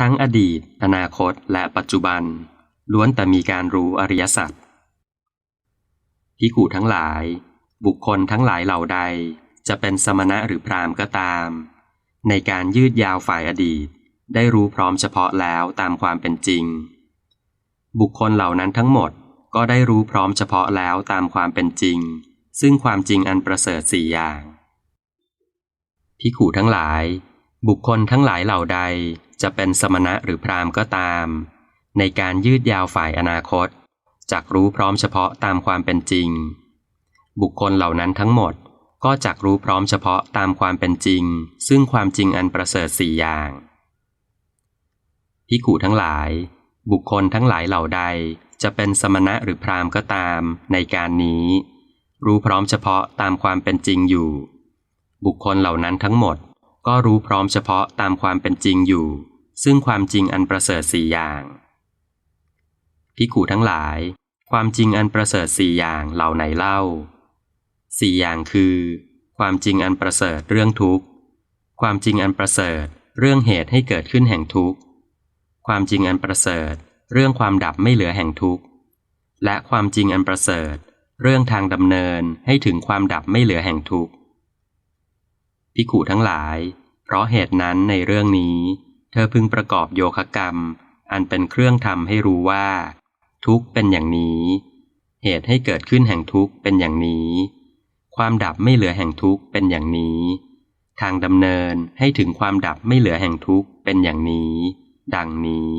ทั้งอดีต อนาคต และปัจจุบัน ล้วนแต่มีการรู้อริยสัจพิกูทั้งหลาย บุคคลทั้งหลายเหล่าใด จะเป็นสมณะหรือพราหมณ์ก็ตาม ในการยืดยาวฝ่ายอดีต ได้รู้พร้อมเฉพาะแล้วตามความเป็นจริง บุคคลเหล่านั้นทั้งหมดก็ได้รู้พร้อมเฉพาะแล้วตามความเป็นจริง ซึ่งความจริงอันประเสริฐสี่อย่างพิขูทั้งหลาย บุคคลทั้งหลายเหล่าใดจะเป็นสมณะหรือพราหมณ์ก็ตาม ในการยืดยาวฝ่ายอนาคตจักรู้พร้อมเฉพาะตามความเป็นจริง บุคคลเหล่านั้นทั้งหมดก็จักรู้พร้อมเฉพาะตามความเป็นจริง ซึ่งความจริงอันประเสริฐสี่อย่างพิขูทั้งหลาย บุคคลทั้งหลายเหล่าใดจะเป็นสมณะหรือพราหมณ์ก็ตามในการนี้ รู้พร้อมเฉพาะตามความเป็นจริงอยู่ บุคคลเหล่านั้นทั้งหมด ก็รู้พร้อมเฉพาะตามความเป็นจริงอยู่ ซึ่งความจริงอันประเสริฐสี่อย่างพิขูทั้งหลาย ความจริงอันประเสริฐสี่อย่างเหล่าไหนเล่าสี่อย่างคือ ความจริงอันประเสริฐเรื่องทุกข์ ความจริงอันประเสริฐเรื่องเหตุให้เกิดขึ้นแห่งทุกข์ ความจริงอันประเสริฐ เรื่องความดับไม่เหลือแห่งทุกข์ และความจริงอันประเสริฐ เรื่องทางดำเนินให้ถึงความดับไม่เหลือแห่งทุกข์ พิขูทั้งหลาย เพราะเหตุนั้นในเรื่องนี้ เธอพึงประกอบโยคะกรรม อันเป็นเครื่องทำให้รู้ว่า ทุกข์เป็นอย่างนี้ เหตุให้เกิดขึ้นแห่งทุกข์เป็นอย่างนี้ ความดับไม่เหลือแห่งทุกข์เป็นอย่างนี้ ทางดำเนินให้ถึงความดับไม่เหลือแห่งทุกข์เป็นอย่างนี้ ดังนี้